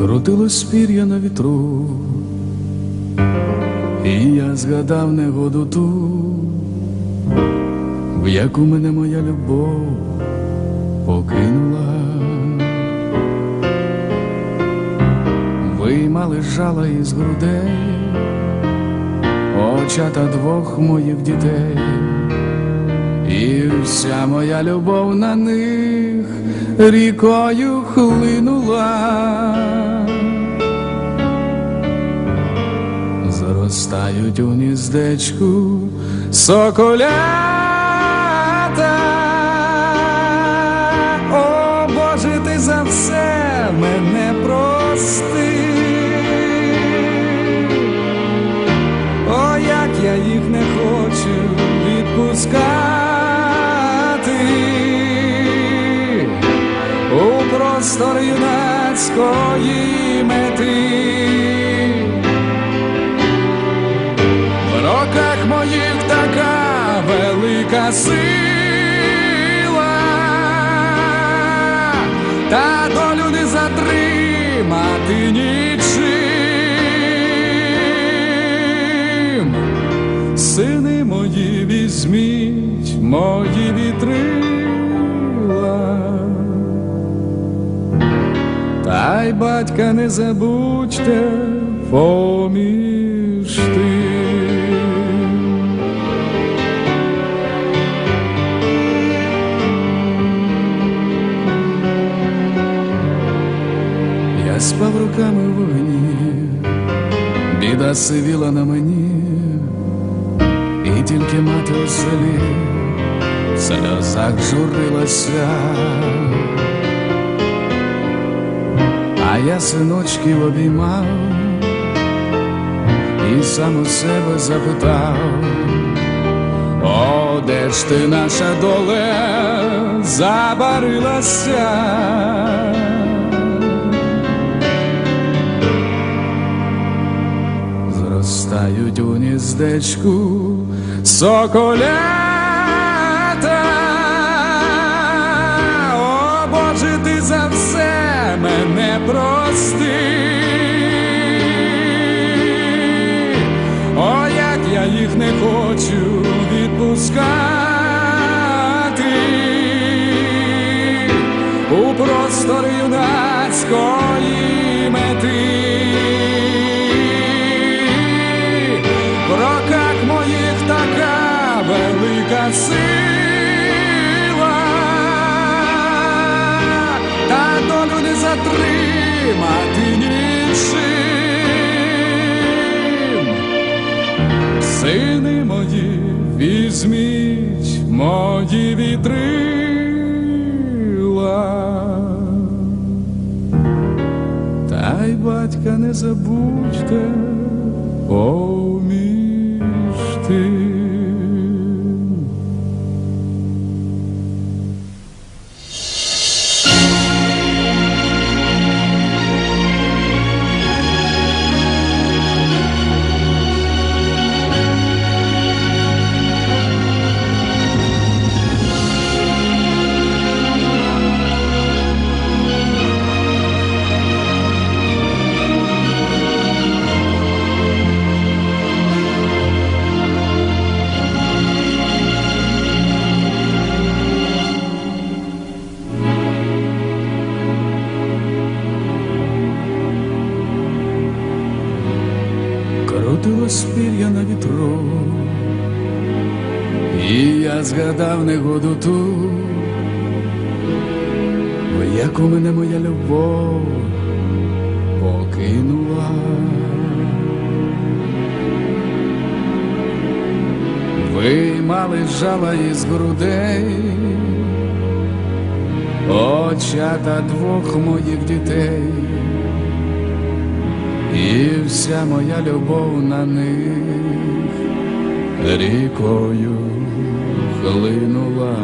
крутилось пір'я на вітру, і я згадав негоду ту, в яку мене моя любов покинула. Виймали жала із грудей, очата двох моїх дітей, і вся моя любов на них рікою хлинула. Зростають у гніздечку соколята. О, Боже, ти за все мене прости. Простор юнацької мети. В роках моїх така велика сила, та долю не затримати нічим. Сини мої візьміть мої вітрила. Та батька не забудьте поміж тим. Я спав руками в вогні, біда сивіла на мені, і тільки мати у селі в сльозах журилася. А я синочків обіймав і сам у себе запитав, о, де ж ти наша доле забарилася? Зростають у гніздечку соколята. Юнацької мети. В роках моїх така велика сила, та долю не затримати нічим. Сини мої, візьміть мої вітрила. Та й батька не забудьте Крутилось пір'я на вітру, і я згадав негоду ту, в яку мене моя любов покинула. Виймали жала із грудей, очата двох моїх дітей і вся моя любов на них рікою хлинула.